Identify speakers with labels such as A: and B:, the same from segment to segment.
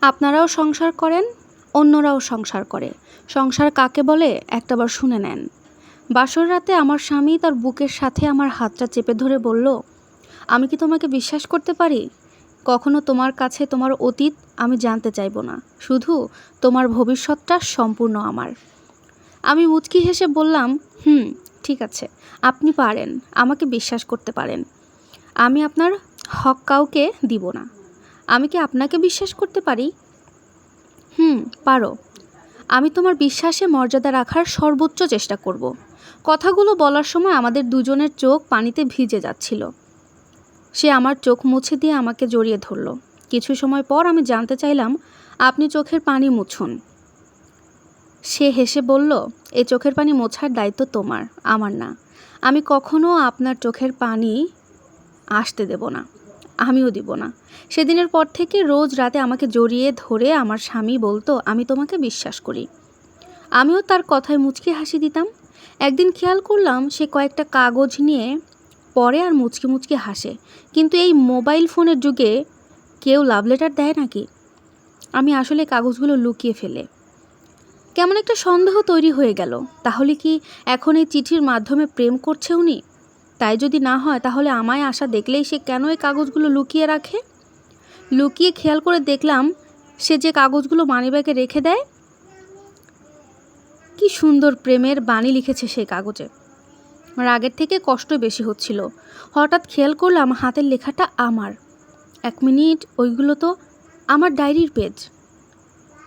A: আপনারাও সংসার করেন, অন্যরাও সংসার করে। সংসার কাকে বলে? একটাবার শুনে নেন। বাসর রাতে আমার স্বামী তার বুকের সাথে আমার হাতটা চেপে ধরে বলল, আমি কি তোমাকে বিশ্বাস করতে পারি? কখনো তোমার কাছে তোমার অতীত আমি জানতে চাইব না। শুধু তোমার ভবিষ্যৎটা সম্পূর্ণ আমার। আমি মুচকি হেসে বললাম, হুম, ঠিক আছে। আপনি পারেন। আমাকে বিশ্বাস করতে পারেন। আমি আপনার হক কাউকে দিব না। আমি কি আপনাকে বিশ্বাস করতে পারি? হুম পারো। আমি তোমার বিশ্বাসে মর্যাদা রাখার সর্বোচ্চ চেষ্টা করব। কথাগুলো বলার সময় আমাদের দুজনের চোখ পানিতে ভিজে যাচ্ছিল। সে আমার চোখ মুছে দিয়ে আমাকে জড়িয়ে ধরলো। কিছু সময় পর আমি জানতে চাইলাম আপনি চোখের পানি মুছুন। সে হেসে বলল এই চোখের পানি মোছার দায়িত্ব তোমার আমার না। আমি কখনো আপনার চোখের পানি আসতে দেব না। আমিও দিব না। সেদিনের পর থেকে রোজ রাতে আমাকে জড়িয়ে ধরে আমার স্বামী বলতো, আমি তোমাকে বিশ্বাস করি। আমিও তার কথায় মুচকি হাসি দিতাম। একদিন খেয়াল করলাম সে কয়েকটা কাগজ নিয়ে পরে আর মুচকি মুচকি হাসে। কিন্তু এই মোবাইল ফোনের যুগে কেউ লাভ লেটার দেয় নাকি? আমি আসলে কাগজগুলো লুকিয়ে ফেলে। কেমন একটা সন্দেহ তৈরি হয়ে গেল। তাহলে কি এখন এই চিঠির মাধ্যমে প্রেম করছে উনি? তাই যদি না হয়, তাহলে আমায় আসা দেখলেই সে কেন এই কাগজগুলো লুকিয়ে রাখে? লুকিয়ে খেয়াল করে দেখলাম, সে যে কাগজগুলো মানিব্যাগে রেখে দেয়। কি সুন্দর প্রেমের বাণী লিখেছে সেই কাগজে। রাগের থেকে কষ্ট বেশি হচ্ছিল। হঠাৎ খেয়াল করলাম হাতের লেখাটা আমার। এক মিনিট, ওইগুলো তো আমার ডায়েরির পেজ।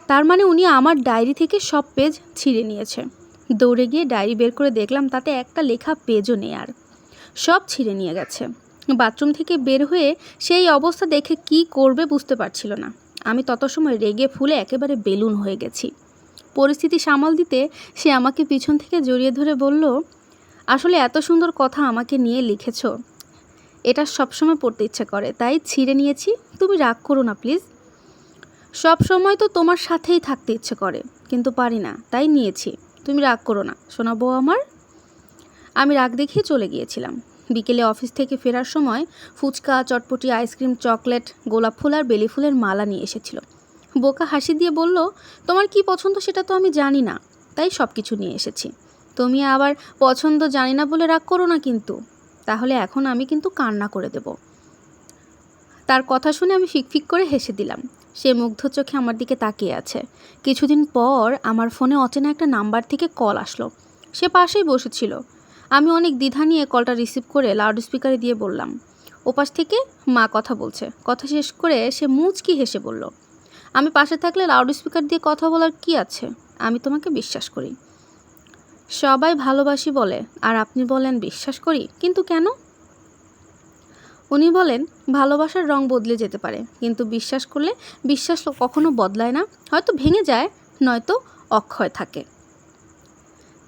A: তার মানে উনি আমার ডায়েরি থেকে সব পেজ ছিঁড়ে নিয়েছে। দৌড়ে গিয়ে ডায়েরি বের করে দেখলাম, তাতে একটা লেখা পেজও নেই আর। সব ছিঁড়ে নিয়ে গেছে। বাথরুম থেকে বের হয়ে সেই অবস্থা দেখে কি করবে বুঝতে পারছিল না। আমি তত সময় রেগে ফুলে একেবারে বেলুন হয়ে গেছি। পরিস্থিতি সামাল দিতে সে আমাকে পিছন থেকে জড়িয়ে ধরে বলল, আসলে এত সুন্দর কথা আমাকে নিয়ে লিখেছ। এটা সবসময় পড়তে ইচ্ছে করে, তাই ছিঁড়ে নিয়েছি। তুমি রাগ করো না, প্লিজ। সব সময় তো তোমার সাথেই থাকতে ইচ্ছে করে, কিন্তু পারি না, তাই নিয়েছি। তুমি রাগ করো না, শোনাবো আমার? আমি রাগ দেখিয়ে চলে গিয়েছিলাম। বিকেলে অফিস থেকে ফেরার সময় ফুচকা, চটপটি, আইসক্রিম, চকলেট, গোলাপ ফুল আর বেলি ফুলের মালা নিয়ে এসেছিল। বোকা হাসি দিয়ে বলল, তোমার কি পছন্দ সেটা তো আমি জানি না। তাই সব কিছু নিয়ে এসেছি। তুমি আবার পছন্দ জানি না বলে রাগ করো না কিন্তু। তাহলে এখন আমি কিন্তু কান্না করে দেব। তার কথা শুনে আমি ফিকফিক করে হেসে দিলাম। সে মুগ্ধ চোখে আমার দিকে তাকিয়ে আছে। কিছুদিন পর আমার ফোনে অচেনা একটা নাম্বার থেকে কল আসলো। সে পাশেই বসেছিল। আমি অনেক দ্বিধা নিয়ে কলটা রিসিভ করে লাউড স্পিকারে দিয়ে বললাম, ওপাশ থেকে মা কথা বলছে। কথা শেষ করে সে মুচকি হেসে বলল, আমি পাশে থাকলে লাউড স্পিকার দিয়ে কথা বলার কি আছে? আমি তোমাকে বিশ্বাস করি। সবাই ভালোবাসি বলে, আর আপনি বলেন বিশ্বাস করি, কিন্তু কেন? উনি বলেন, ভালোবাসার রং বদলে যেতে পারে, কিন্তু বিশ্বাস করলে বিশ্বাস কখনো বদলায় না। হয়তো ভেঙে যায়, নয়তো অক্ষয় থাকে।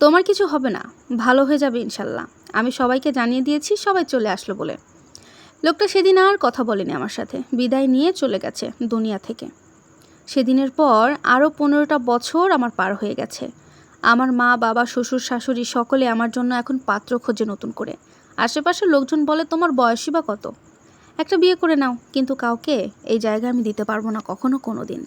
A: তোমার কিছু হবে না। ভালো হয়ে যাবে ইনশাল্লাহ। আমি সবাইকে জানিয়ে দিয়েছি, সবাই চলে আসলো বলে। লোকটা সেদিন আর কথা বলেনি আমার সাথে। বিদায় নিয়ে চলে গেছে দুনিয়া থেকে। সেদিনের পর আরও পনেরোটা বছর আমার পার হয়ে গেছে। আমার মা, বাবা, শ্বশুর, শাশুড়ি সকলে আমার জন্য এখন পাত্র খোঁজে নতুন করে। আশেপাশের লোকজন বলে, তোমার বয়সই বা কত? একটা বিয়ে করে নাও। কিন্তু কাউকে এই জায়গা আমি দিতে পারব না কখনো কোনো দিন